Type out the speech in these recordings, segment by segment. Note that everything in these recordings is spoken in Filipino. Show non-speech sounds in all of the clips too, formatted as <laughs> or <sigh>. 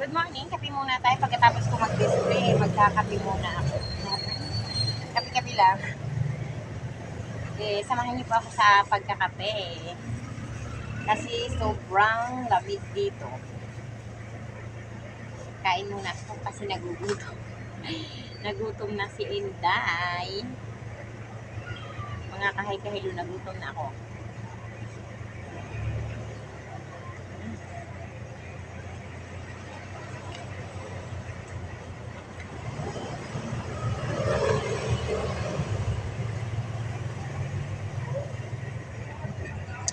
Good morning. Kape muna tayo. Pagkatapos ko mag-display, magkakape muna ako. Kape-kape lang. Eh, samahan niyo po ako sa pagkakape. Kasi sobrang lamig dito. Kain muna ako kasi nagugutom. <laughs> Nagutom na si Inday. Mga kahay-kahilo, nagutom na ako.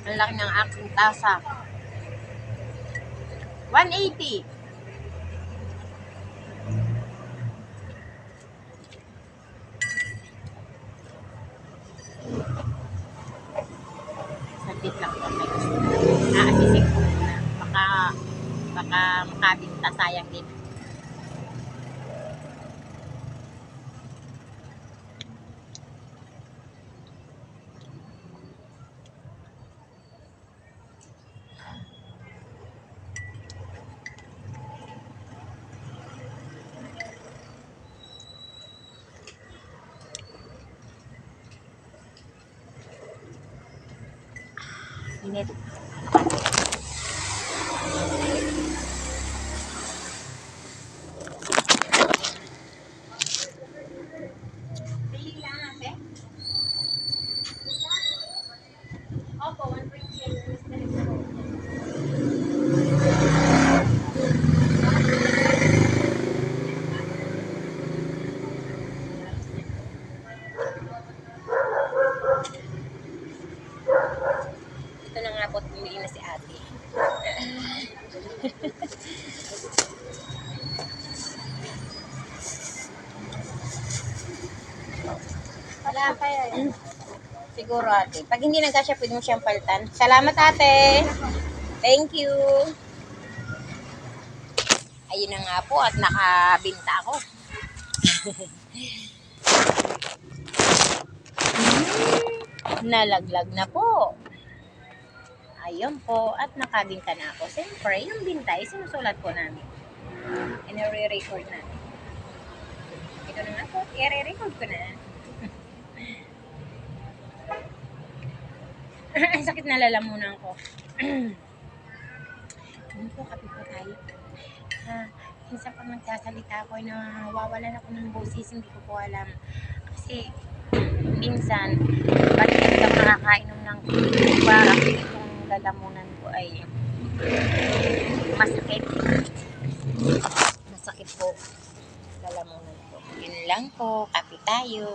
Ang laki ng aking tasa. 180. Saglit lang po. May gusto na. Aasisin ko muna. Baka, baka makabinta sayang din. 決める。Po, bumili na si ate. Wala kaya yan. Siguro ate. Pag hindi nagkasya, pwede mo siyang palitan. Salamat ate. Thank you. Ayun na nga po at nakabinta ako. <laughs> Nalaglag na po. Ayun po. At nakabinta na ako. Siyempre, yung binta ay sinusulat po namin. I-re-record namin. Ito na nga po. I-re-record ko na. <laughs> Sakit na lalamunan ko. <clears throat> Ano po, kape po tayo. Ha, minsan pag nagsasalita ako, nawawalan ako ng boses, hindi ko po alam. Kasi, minsan, hindi ako nakakainom ng itong lalamunan ko ay masakit. Masakit po lalamunan ko. Yun lang po, kape tayo.